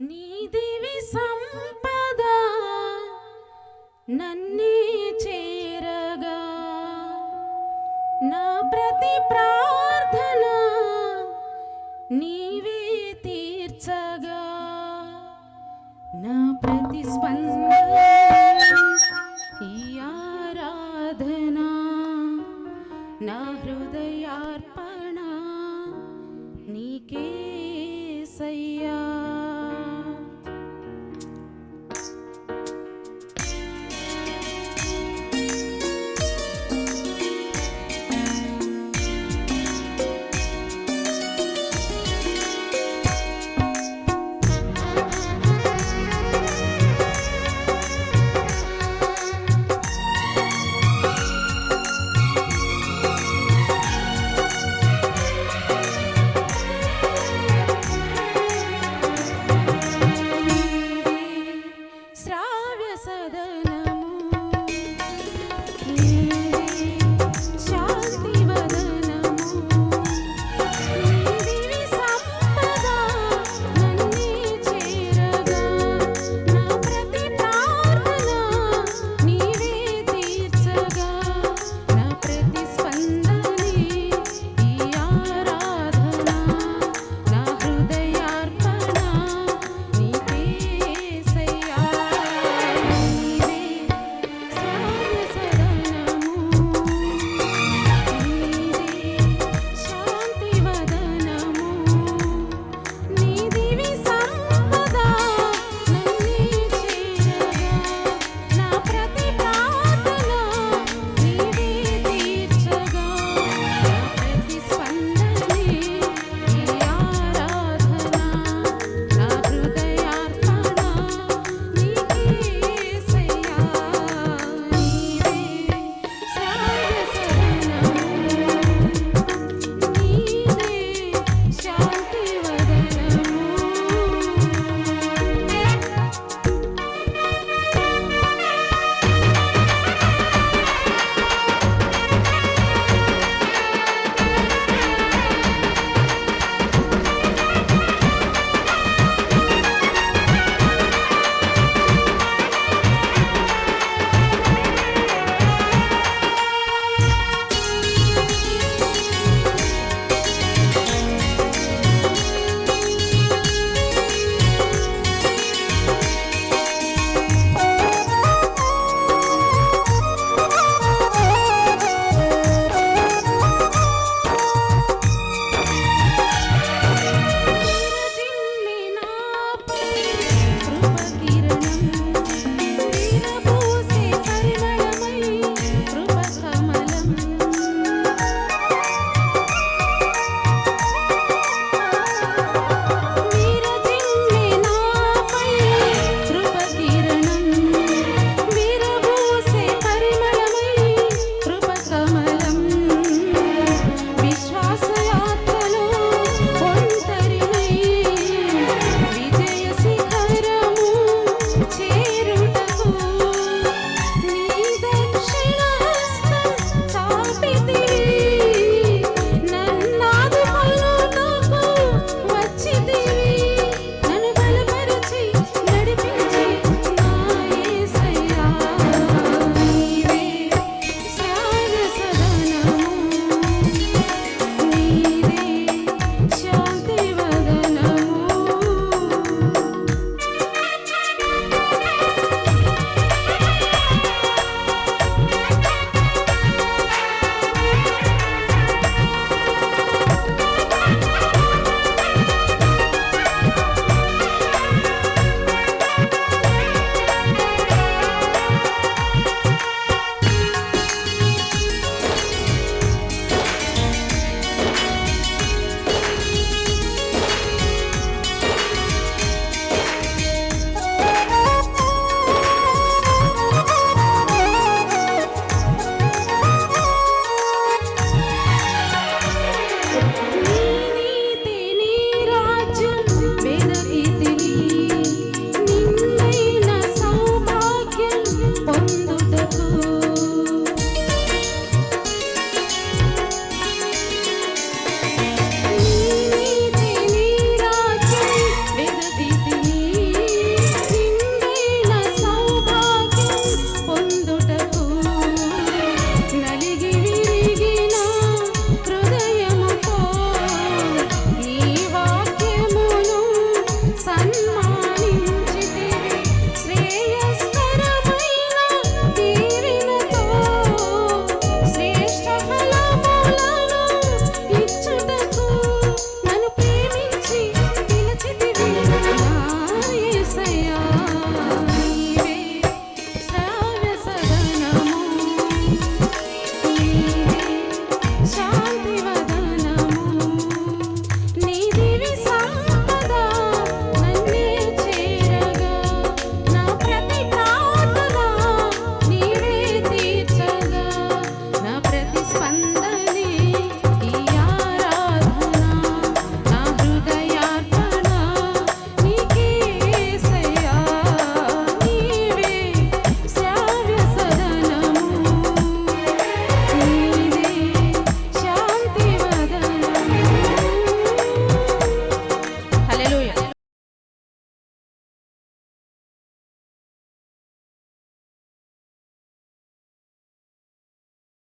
నీ సంపద నన్నే చేరగా. నా ప్రతి ప్రార్థన నీవే తీర్చగా. నా ప్రతి స్పందన ఈ ఆరాధన నా హృదయార్పణ నీకే సయ్యా.